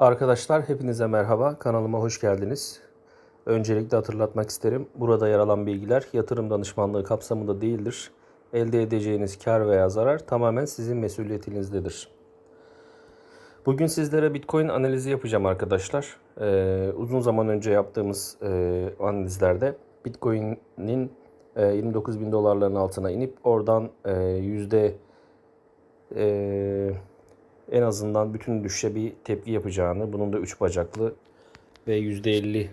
Arkadaşlar hepinize merhaba. Kanalıma hoş geldiniz. Öncelikle hatırlatmak isterim. Burada yer alan bilgiler yatırım danışmanlığı kapsamında değildir. Elde edeceğiniz kar veya zarar tamamen sizin mesuliyetinizdedir. Bugün sizlere Bitcoin analizi yapacağım arkadaşlar. Ee, uzun zaman önce yaptığımız e, analizlerde Bitcoin'in e, 29 bin dolarların altına inip oradan e, yüzde e, en azından bütün düşüşe bir tepki yapacağını, bunun da 3 bacaklı ve %50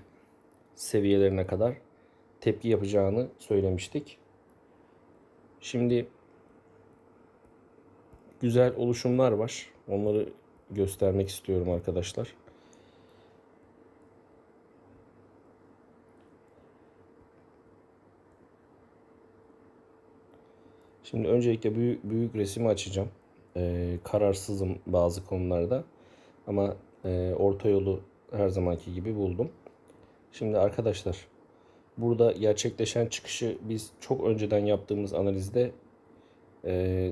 seviyelerine kadar tepki yapacağını söylemiştik. Şimdi güzel oluşumlar var. Onları göstermek istiyorum arkadaşlar. Şimdi öncelikle büyük, büyük resmi açacağım. Ee, kararsızım bazı konularda. Ama e, orta yolu her zamanki gibi buldum. Şimdi arkadaşlar burada gerçekleşen çıkışı biz çok önceden yaptığımız analizde e,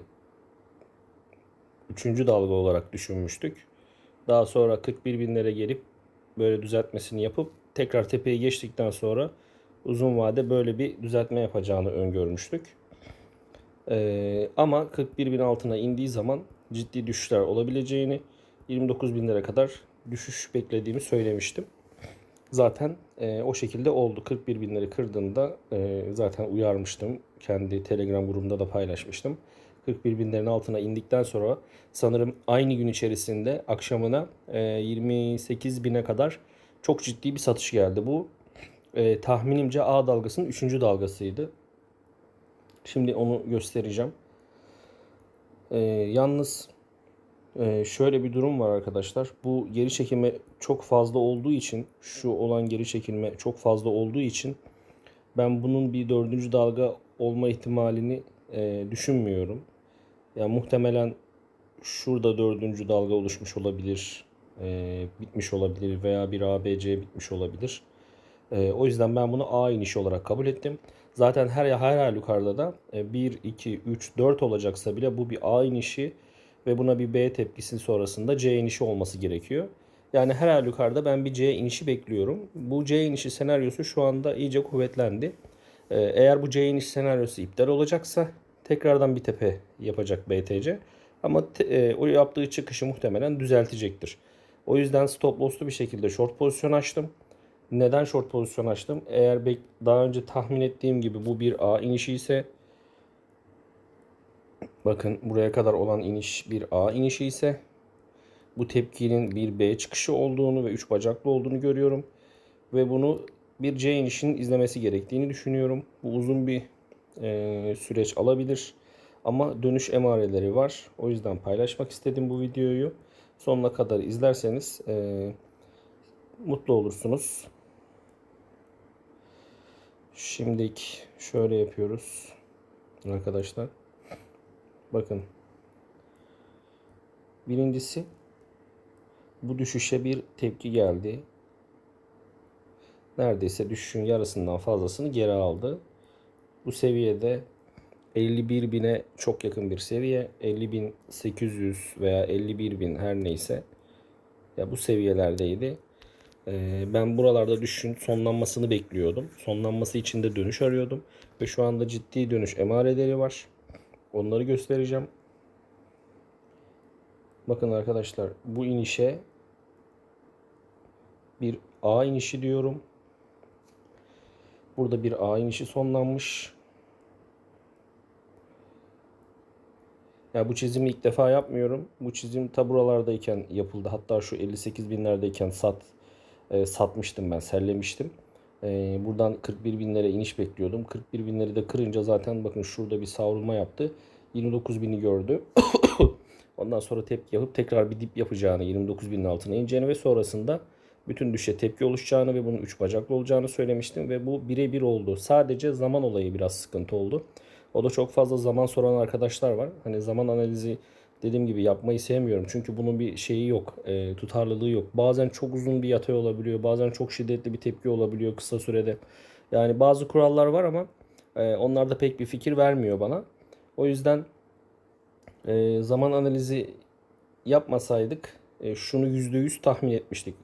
üçüncü dalga olarak düşünmüştük. Daha sonra 41 binlere gelip böyle düzeltmesini yapıp tekrar tepeye geçtikten sonra uzun vade böyle bir düzeltme yapacağını öngörmüştük. Ee, ama 41 bin altına indiği zaman ciddi düşüşler olabileceğini 29 binlere kadar düşüş beklediğimi söylemiştim. Zaten e, o şekilde oldu. 41 binleri kırdığında e, zaten uyarmıştım. Kendi Telegram grubumda da paylaşmıştım. 41 binlerin altına indikten sonra sanırım aynı gün içerisinde akşamına e, 28 bine kadar çok ciddi bir satış geldi. Bu e, tahminimce A dalgasının 3. dalgasıydı. Şimdi onu göstereceğim. Ee, yalnız e, şöyle bir durum var arkadaşlar. Bu geri çekilme çok fazla olduğu için şu olan geri çekilme çok fazla olduğu için ben bunun bir dördüncü dalga olma ihtimalini e, düşünmüyorum. Ya yani muhtemelen şurada dördüncü dalga oluşmuş olabilir, e, bitmiş olabilir veya bir ABC bitmiş olabilir. E, o yüzden ben bunu A inişi olarak kabul ettim. Zaten her her halükarda da 1, 2, 3, 4 olacaksa bile bu bir A inişi ve buna bir B tepkisi sonrasında C inişi olması gerekiyor. Yani her halükarda ben bir C inişi bekliyorum. Bu C inişi senaryosu şu anda iyice kuvvetlendi. E, eğer bu C iniş senaryosu iptal olacaksa tekrardan bir tepe yapacak BTC. Ama te, e, o yaptığı çıkışı muhtemelen düzeltecektir. O yüzden stop loss'lu bir şekilde short pozisyon açtım. Neden short pozisyon açtım? Eğer daha önce tahmin ettiğim gibi bu bir A inişi ise bakın buraya kadar olan iniş bir A inişi ise bu tepkinin bir B çıkışı olduğunu ve 3 bacaklı olduğunu görüyorum. Ve bunu bir C inişinin izlemesi gerektiğini düşünüyorum. Bu uzun bir e, süreç alabilir. Ama dönüş emareleri var. O yüzden paylaşmak istedim bu videoyu. Sonuna kadar izlerseniz e, mutlu olursunuz. Şimdilik şöyle yapıyoruz arkadaşlar. Bakın. Birincisi bu düşüşe bir tepki geldi. Neredeyse düşüşün yarısından fazlasını geri aldı. Bu seviyede 51 bine çok yakın bir seviye. 50.800 veya 51.000 her neyse. Ya bu seviyelerdeydi. Ee, ben buralarda düşüşün sonlanmasını bekliyordum. Sonlanması için de dönüş arıyordum. Ve şu anda ciddi dönüş emareleri var. Onları göstereceğim. Bakın arkadaşlar bu inişe bir A inişi diyorum. Burada bir A inişi sonlanmış. Ya bu çizimi ilk defa yapmıyorum. Bu çizim ta buralardayken yapıldı. Hatta şu 58 binlerdeyken sat e, satmıştım ben, sellemiştim. E, buradan 41 binlere iniş bekliyordum. 41 binleri de kırınca zaten bakın şurada bir savrulma yaptı. 29 bini gördü. Ondan sonra tepki yapıp tekrar bir dip yapacağını, 29 binin altına ineceğini ve sonrasında bütün düşe tepki oluşacağını ve bunun 3 bacaklı olacağını söylemiştim. Ve bu birebir oldu. Sadece zaman olayı biraz sıkıntı oldu. O da çok fazla zaman soran arkadaşlar var. Hani zaman analizi dediğim gibi yapmayı sevmiyorum. Çünkü bunun bir şeyi yok. E, tutarlılığı yok. Bazen çok uzun bir yatay olabiliyor. Bazen çok şiddetli bir tepki olabiliyor kısa sürede. Yani bazı kurallar var ama e, onlar da pek bir fikir vermiyor bana. O yüzden e, zaman analizi yapmasaydık e, şunu %100 tahmin etmiştik.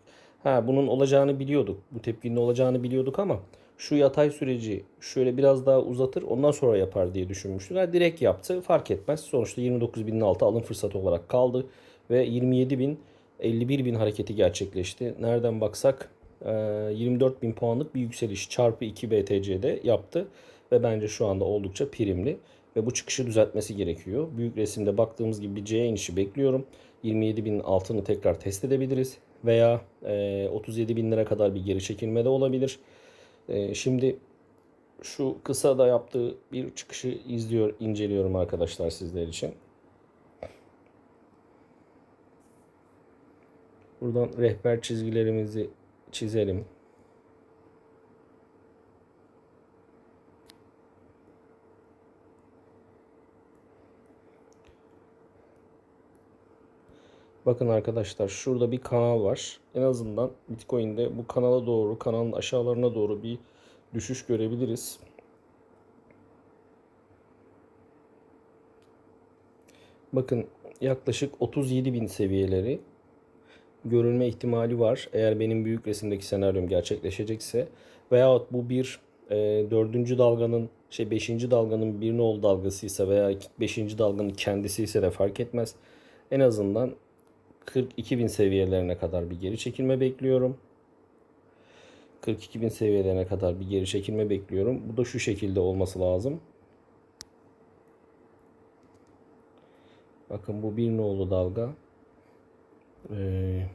Ha bunun olacağını biliyorduk. Bu tepkinin olacağını biliyorduk ama şu yatay süreci şöyle biraz daha uzatır ondan sonra yapar diye düşünmüştük. Ha, direkt yaptı fark etmez. Sonuçta 29.000'in altı alım fırsatı olarak kaldı ve 27.000 51.000 hareketi gerçekleşti. Nereden baksak 24.000 puanlık bir yükseliş çarpı 2 BTC'de yaptı ve bence şu anda oldukça primli ve bu çıkışı düzeltmesi gerekiyor. Büyük resimde baktığımız gibi bir C inişi bekliyorum. 27.000 altını tekrar test edebiliriz veya 37.000 lira kadar bir geri çekilme de olabilir. E, şimdi şu kısa da yaptığı bir çıkışı izliyor, inceliyorum arkadaşlar sizler için. Buradan rehber çizgilerimizi çizelim. Bakın arkadaşlar şurada bir kanal var. En azından Bitcoin'de bu kanala doğru, kanalın aşağılarına doğru bir düşüş görebiliriz. Bakın yaklaşık 37 bin seviyeleri görülme ihtimali var. Eğer benim büyük resimdeki senaryom gerçekleşecekse veyahut bu bir e, dördüncü dalganın şey beşinci dalganın bir nol dalgasıysa veya beşinci dalganın kendisi ise de fark etmez. En azından 42 bin seviyelerine kadar bir geri çekilme bekliyorum. 42 bin seviyelerine kadar bir geri çekilme bekliyorum. Bu da şu şekilde olması lazım. Bakın bu bir nolu dalga. Ee,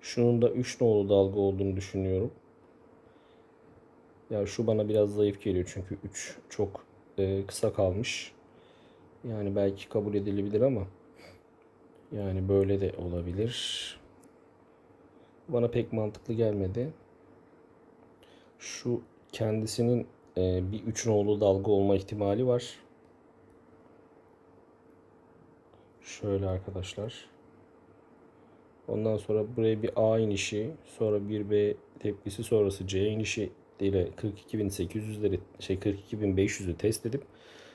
şunun da 3 nolu dalga olduğunu düşünüyorum. Ya şu bana biraz zayıf geliyor çünkü 3 çok e, kısa kalmış. Yani belki kabul edilebilir ama yani böyle de olabilir. Bana pek mantıklı gelmedi. Şu kendisinin e, bir 3 nolu dalga olma ihtimali var. Şöyle arkadaşlar. Ondan sonra buraya bir A inişi, sonra bir B tepkisi, sonrası C inişi ile 42.800'leri şey 42.500'ü test edip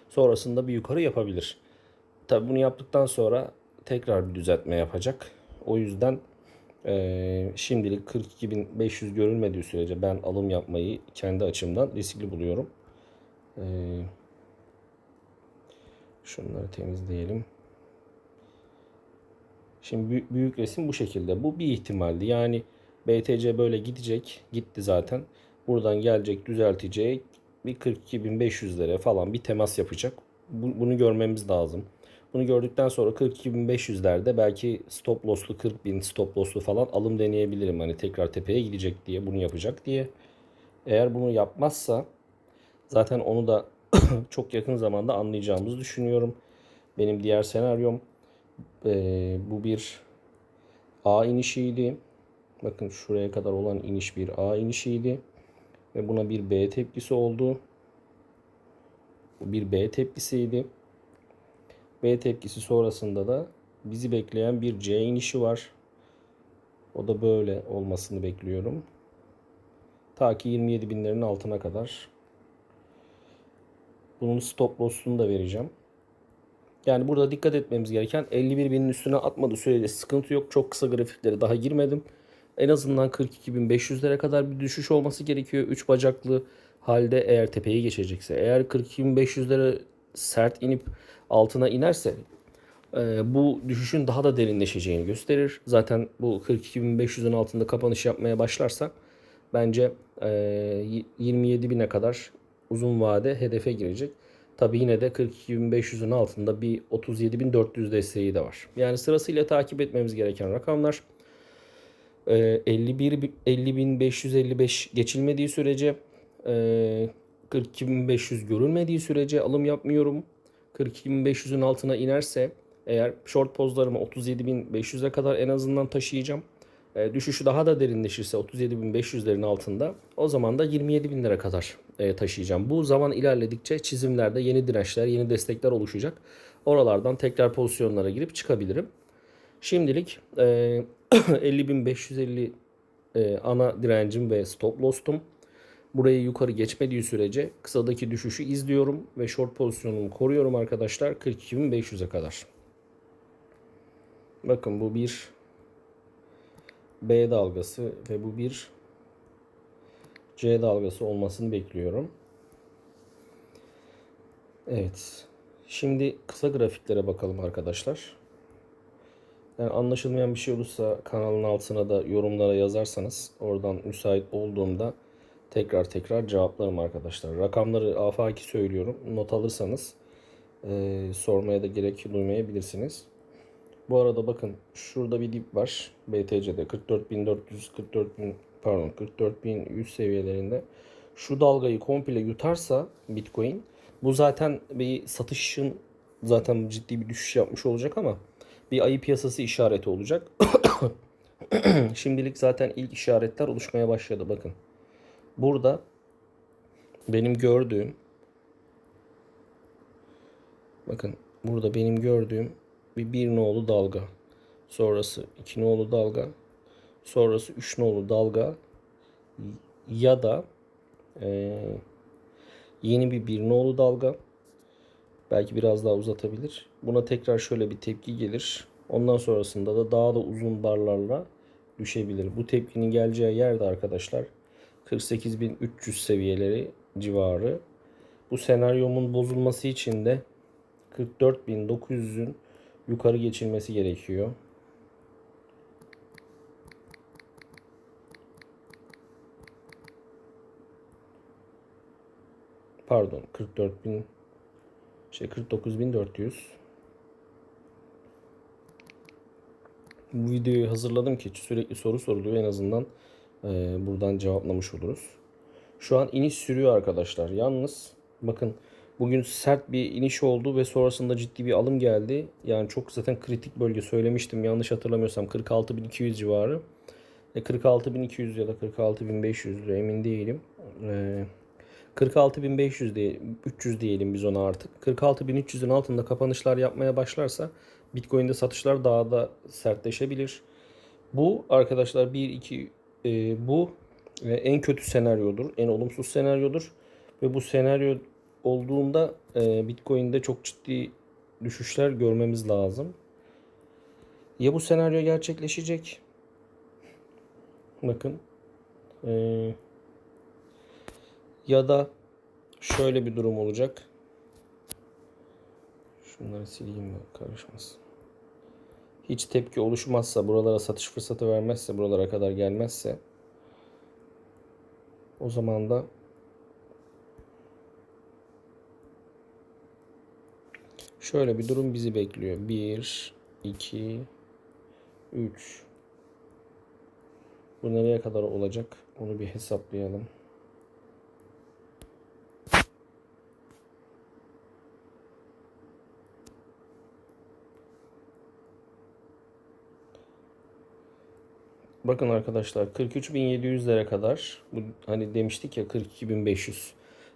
sonrasında bir yukarı yapabilir. Tabi bunu yaptıktan sonra tekrar bir düzeltme yapacak. O yüzden e, şimdilik 42.500 görülmediği sürece ben alım yapmayı kendi açımdan riskli buluyorum. E, şunları temizleyelim. Şimdi büyük, resim bu şekilde. Bu bir ihtimaldi. Yani BTC böyle gidecek. Gitti zaten. Buradan gelecek düzeltecek. Bir 42.500'lere falan bir temas yapacak. Bu, bunu görmemiz lazım. Bunu gördükten sonra 42.500'lerde belki stop loss'lu 40.000 stop loss'lu falan alım deneyebilirim. Hani tekrar tepeye gidecek diye bunu yapacak diye. Eğer bunu yapmazsa zaten onu da çok yakın zamanda anlayacağımızı düşünüyorum. Benim diğer senaryom e, bu bir A inişiydi. Bakın şuraya kadar olan iniş bir A inişiydi. Ve buna bir B tepkisi oldu. Bu bir B tepkisiydi. B tepkisi sonrasında da bizi bekleyen bir C inişi var. O da böyle olmasını bekliyorum. Ta ki 27 binlerin altına kadar. Bunun stop loss'unu da vereceğim. Yani burada dikkat etmemiz gereken 51 binin üstüne atmadığı sürece sıkıntı yok. Çok kısa grafiklere daha girmedim. En azından 42.500'lere kadar bir düşüş olması gerekiyor. 3 bacaklı halde eğer tepeyi geçecekse. Eğer 42.500'lere sert inip altına inerse e, bu düşüşün daha da derinleşeceğini gösterir. Zaten bu 42.500'ün altında kapanış yapmaya başlarsa bence e, 27.000'e kadar uzun vade hedefe girecek. Tabi yine de 42.500'ün altında bir 37.400 desteği de var. Yani sırasıyla takip etmemiz gereken rakamlar 51 50.555 geçilmediği sürece 42.500 görülmediği sürece alım yapmıyorum. 42.500'ün altına inerse eğer short pozlarımı 37.500'e kadar en azından taşıyacağım. E, düşüşü daha da derinleşirse 37.500'lerin altında o zaman da 27.000 lira kadar e, taşıyacağım. Bu zaman ilerledikçe çizimlerde yeni dirençler, yeni destekler oluşacak. Oralardan tekrar pozisyonlara girip çıkabilirim. Şimdilik e, 50.550 e, ana direncim ve stop loss'tum. Burayı yukarı geçmediği sürece kısadaki düşüşü izliyorum ve short pozisyonumu koruyorum arkadaşlar 42.500'e kadar. Bakın bu bir B dalgası ve bu bir C dalgası olmasını bekliyorum. Evet. Şimdi kısa grafiklere bakalım arkadaşlar. Yani anlaşılmayan bir şey olursa kanalın altına da yorumlara yazarsanız oradan müsait olduğumda tekrar tekrar cevaplarım arkadaşlar. Rakamları afaki söylüyorum. Not alırsanız e, sormaya da gerek duymayabilirsiniz. Bu arada bakın şurada bir dip var. BTC'de 44.400 44.000 pardon 44.100 seviyelerinde. Şu dalgayı komple yutarsa Bitcoin bu zaten bir satışın zaten ciddi bir düşüş yapmış olacak ama bir ayı piyasası işareti olacak. Şimdilik zaten ilk işaretler oluşmaya başladı bakın. Burada benim gördüğüm bakın burada benim gördüğüm bir bir nolu dalga. Sonrası iki nolu dalga. Sonrası üç nolu dalga ya da e, yeni bir bir nolu dalga. Belki biraz daha uzatabilir. Buna tekrar şöyle bir tepki gelir. Ondan sonrasında da daha da uzun barlarla düşebilir. Bu tepkinin geleceği yerde arkadaşlar 48.300 seviyeleri civarı. Bu senaryomun bozulması için de 44.900'ün yukarı geçilmesi gerekiyor. Pardon 44.000 şey 49.400 Bu videoyu hazırladım ki sürekli soru soruluyor en azından e, buradan cevaplamış oluruz. Şu an iniş sürüyor arkadaşlar. Yalnız bakın bugün sert bir iniş oldu ve sonrasında ciddi bir alım geldi. Yani çok zaten kritik bölge söylemiştim. Yanlış hatırlamıyorsam 46.200 civarı. E 46.200 ya da 46.500 emin değilim. E, 46.500 diye 300 diyelim biz ona artık. 46.300'ün altında kapanışlar yapmaya başlarsa Bitcoin'de satışlar daha da sertleşebilir. Bu arkadaşlar 1 2 e, bu e, en kötü senaryodur. En olumsuz senaryodur. Ve bu senaryo olduğunda e, Bitcoin'de çok ciddi düşüşler görmemiz lazım. Ya bu senaryo gerçekleşecek. Bakın. Eee ya da şöyle bir durum olacak. Şunları sileyim mi karışmasın. Hiç tepki oluşmazsa, buralara satış fırsatı vermezse, buralara kadar gelmezse o zaman da şöyle bir durum bizi bekliyor. 1 2 3 Bu nereye kadar olacak? Onu bir hesaplayalım. Bakın arkadaşlar 43.700'lere kadar bu hani demiştik ya 42.500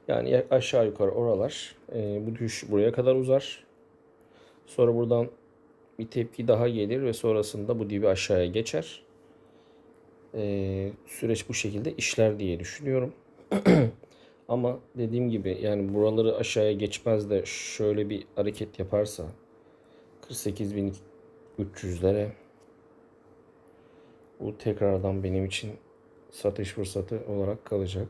yani aşağı yukarı oralar e, bu düşüş buraya kadar uzar. Sonra buradan bir tepki daha gelir ve sonrasında bu dibi aşağıya geçer. E, süreç bu şekilde işler diye düşünüyorum. Ama dediğim gibi yani buraları aşağıya geçmez de şöyle bir hareket yaparsa 48.300'lere bu tekrardan benim için satış fırsatı olarak kalacak.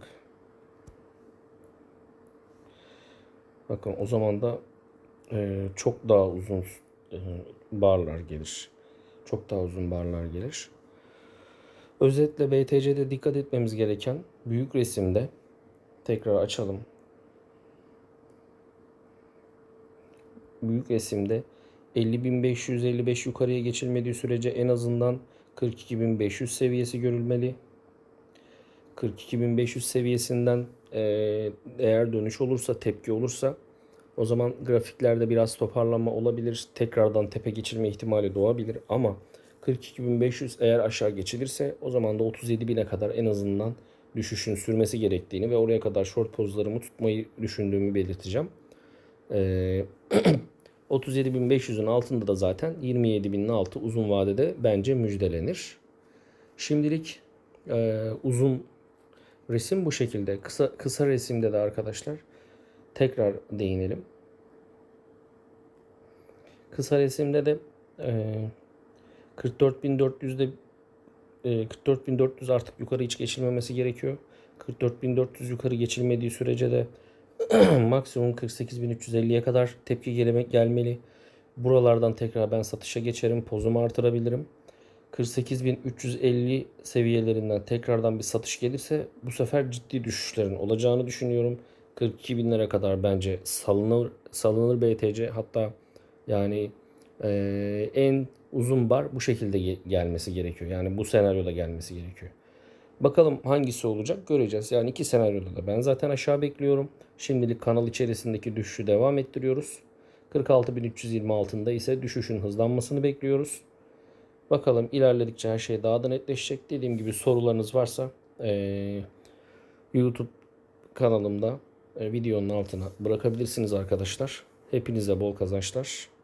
Bakın o zaman da e, çok daha uzun e, barlar gelir. Çok daha uzun barlar gelir. Özetle BTC'de dikkat etmemiz gereken büyük resimde tekrar açalım. Büyük resimde 50.555 yukarıya geçilmediği sürece en azından 42.500 seviyesi görülmeli. 42.500 seviyesinden e, eğer dönüş olursa, tepki olursa o zaman grafiklerde biraz toparlanma olabilir. Tekrardan tepe geçirme ihtimali doğabilir ama 42.500 eğer aşağı geçilirse o zaman da 37.000'e kadar en azından düşüşün sürmesi gerektiğini ve oraya kadar short pozlarımı tutmayı düşündüğümü belirteceğim. Ee, 37.500'ün altında da zaten 27.000'in altı uzun vadede bence müjdelenir. Şimdilik e, uzun resim bu şekilde. Kısa kısa resimde de arkadaşlar tekrar değinelim. Kısa resimde de e, 44.400'de e, 44.400 artık yukarı hiç geçilmemesi gerekiyor. 44.400 yukarı geçilmediği sürece de maksimum 48.350'ye kadar tepki gelemek gelmeli. Buralardan tekrar ben satışa geçerim. Pozumu artırabilirim. 48.350 seviyelerinden tekrardan bir satış gelirse bu sefer ciddi düşüşlerin olacağını düşünüyorum. 42.000'lere kadar bence salınır salınır BTC hatta yani eee, en uzun bar bu şekilde ge- gelmesi gerekiyor. Yani bu senaryoda gelmesi gerekiyor. Bakalım hangisi olacak göreceğiz. Yani iki senaryoda da ben zaten aşağı bekliyorum. Şimdilik kanal içerisindeki düşüşü devam ettiriyoruz. 46.320 altında ise düşüşün hızlanmasını bekliyoruz. Bakalım ilerledikçe her şey daha da netleşecek. Dediğim gibi sorularınız varsa eee, YouTube kanalımda e, videonun altına bırakabilirsiniz arkadaşlar. Hepinize bol kazançlar.